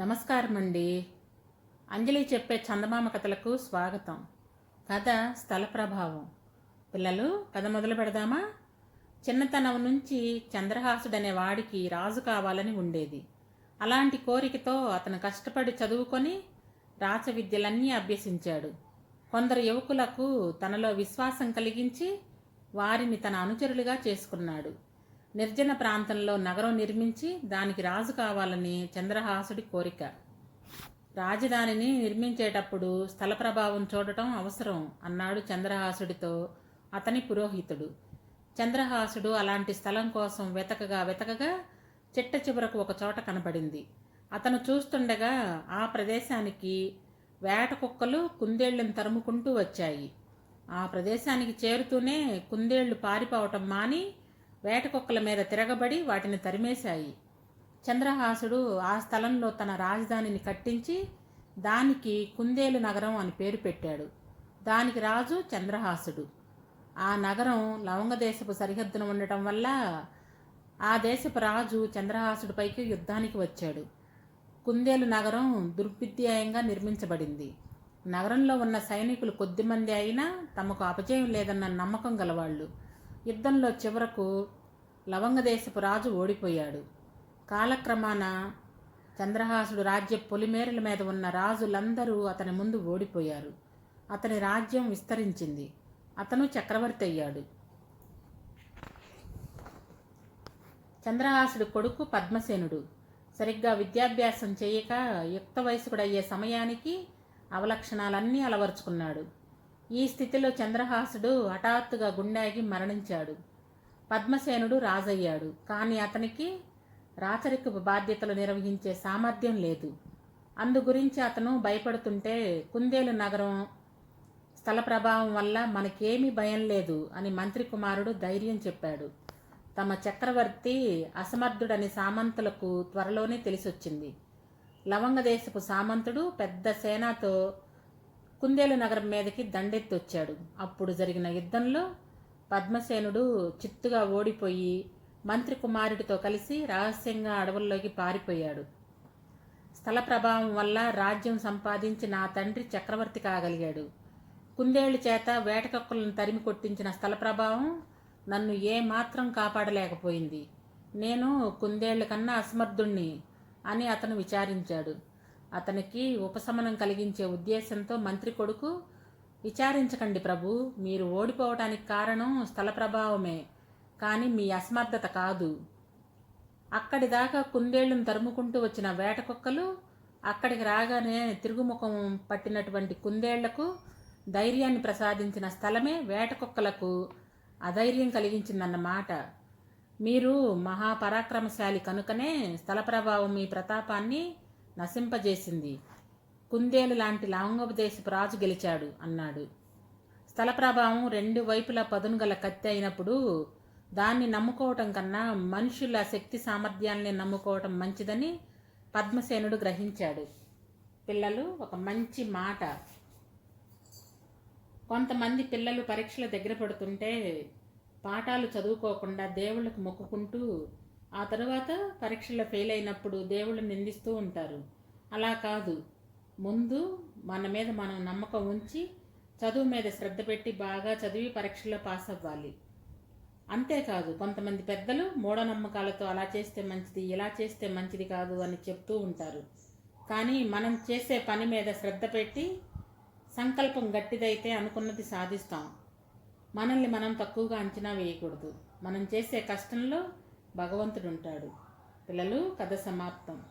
నమస్కారం అండి అంజలి చెప్పే చందమామ కథలకు స్వాగతం. కథ స్థల ప్రభావం. పిల్లలు కథ మొదలు పెడదామా? చిన్నతనం నుంచి చంద్రహాసుడనే వాడికి రాజు కావాలని ఉండేది. అలాంటి కోరికతో అతను కష్టపడి చదువుకొని రాచ విద్యలన్నీ అభ్యసించాడు. కొందరు యువకులకు తనలో విశ్వాసం కలిగించి వారిని తన అనుచరులుగా చేసుకున్నాడు. నిర్జన ప్రాంతంలో నగరం నిర్మించి దానికి రాజు కావాలని చంద్రహాసుడి కోరిక. రాజధానిని నిర్మించేటప్పుడు స్థల ప్రభావం చూడటం అవసరం అన్నాడు చంద్రహాసుడితో అతని పురోహితుడు. చంద్రహాసుడు అలాంటి స్థలం కోసం వెతకగా వెతకగా చిట్ట చివరకు ఒక చోట కనబడింది. అతను చూస్తుండగా ఆ ప్రదేశానికి వేట కుక్కలు కుందేళ్ళను తరుముకుంటూ వచ్చాయి. ఆ ప్రదేశానికి చేరుతూనే కుందేళ్ళు పారిపోవటం మాని వేట కుక్కల మీద తిరగబడి వాటిని తరిమేశాయి. చంద్రహాసుడు ఆ స్థలంలో తన రాజధానిని కట్టించి దానికి కుందేలు నగరం అని పేరు పెట్టాడు. దానికి రాజు చంద్రహాసుడు. ఆ నగరం లవంగదేశపు సరిహద్దున ఉండటం వల్ల ఆ దేశపు రాజు చంద్రహాసుడిపైకి యుద్ధానికి వచ్చాడు. కుందేలు నగరం దుర్విద్యాయంగా నిర్మించబడింది. నగరంలో ఉన్న సైనికులు కొద్దిమంది అయినా తమకు అపజయం లేదన్న నమ్మకం గలవాళ్ళు. యుద్ధంలో చివరకు లవంగదేశపు రాజు ఓడిపోయాడు. కాలక్రమాన చంద్రహాసుడు రాజ్య పొలిమేరల మీద ఉన్న రాజులందరూ అతని ముందు ఓడిపోయారు. అతని రాజ్యం విస్తరించింది. అతను చక్రవర్తి అయ్యాడు. చంద్రహాసుడు కొడుకు పద్మసేనుడు. సరిగ్గా విద్యాభ్యాసం చేయక యుక్త వయసుకుడయ్యే సమయానికి అవలక్షణాలన్నీ అలవరుచుకున్నాడు. ఈ స్థితిలో చంద్రహాసుడు హఠాత్తుగా గుండాగి మరణించాడు. పద్మసేనుడు రాజయ్యాడు. కానీ అతనికి రాచరికపు బాధ్యతలు నిర్వహించే సామర్థ్యం లేదు. అందు గురించి అతను భయపడుతుంటే కుందేలు నగరం స్థల ప్రభావం వల్ల మనకేమీ భయం లేదు అని మంత్రి కుమారుడు ధైర్యం చెప్పాడు. తమ చక్రవర్తి అసమర్థుడని సామంతులకు త్వరలోనే తెలిసొచ్చింది. లవంగదేశపు సామంతుడు పెద్ద సేనాతో కుందేలు నగరం మీదకి దండెత్తొచ్చాడు. అప్పుడు జరిగిన యుద్ధంలో పద్మసేనుడు చిత్తుగా ఓడిపోయి మంత్రి కుమారుడితో కలిసి రహస్యంగా అడవుల్లోకి పారిపోయాడు. స్థల ప్రభావం వల్ల రాజ్యం సంపాదించి నా తండ్రి చక్రవర్తి కాగలిగాడు. కుందేళ్ళ చేత వేటకక్కులను తరిమి కొట్టించిన స్థల ప్రభావం నన్ను ఏమాత్రం కాపాడలేకపోయింది. నేను కుందేళ్ళ కన్నా అసమర్థుణ్ణి అని అతను విచారించాడు. అతనికి ఉపశమనం కలిగించే ఉద్దేశంతో మంత్రి కొడుకు విచారించకండి ప్రభు మీరు ఓడిపోవటానికి కారణం స్థల ప్రభావమే కానీ మీ అసమర్థత కాదు. అక్కడి దాకా కుందేళ్ళను తరుముకుంటూ వచ్చిన వేట కుక్కలు అక్కడికి రాగానే తిరుగుముఖం పట్టినటువంటి కుందేళ్ళకు ధైర్యాన్ని ప్రసాదించిన స్థలమే వేట కుక్కలకు అధైర్యం కలిగించిందన్నమాట మీరు మహాపరాక్రమశాలి కనుకనే స్థల ప్రభావం మీ ప్రతాపాన్ని నశింపజేసింది. కుందేలు లాంటి లాంగోపదేశపు రాజు గెలిచాడు అన్నాడు. స్థల ప్రభావం రెండు వైపులా పదును గల కత్తి అయినప్పుడు దాన్ని నమ్ముకోవటం కన్నా మనుషుల శక్తి సామర్థ్యాల్ని నమ్ముకోవటం మంచిదని పద్మసేనుడు గ్రహించాడు. పిల్లలు ఒక మంచి మాట. కొంతమంది పిల్లలు పరీక్షల దగ్గర పడుతుంటే పాఠాలు చదువుకోకుండా దేవుళ్ళకు మొక్కుకుంటూ ఆ తర్వాత పరీక్షల్లో ఫెయిల్ అయినప్పుడు దేవుళ్ళు నిందిస్తూ ఉంటారు. అలా కాదు. ముందు మన మీద మనం నమ్మకం ఉంచి చదువు మీద శ్రద్ధ పెట్టి బాగా చదివి పరీక్షల్లో పాస్ అవ్వాలి. అంతేకాదు కొంతమంది పెద్దలు మూఢనమ్మకాలతో అలా చేస్తే మంచిది ఇలా చేస్తే మంచిది కాదు అని చెప్తూ ఉంటారు. కానీ మనం చేసే పని మీద శ్రద్ధ పెట్టి సంకల్పం గట్టిదైతే అనుకున్నది సాధిస్తాం. మనల్ని మనం తక్కువగా అంచనా వేయకూడదు. మనం చేసే కష్టంలో భగవంతుడు ఉంటాడు పిల్లలు కథ సమాప్తం.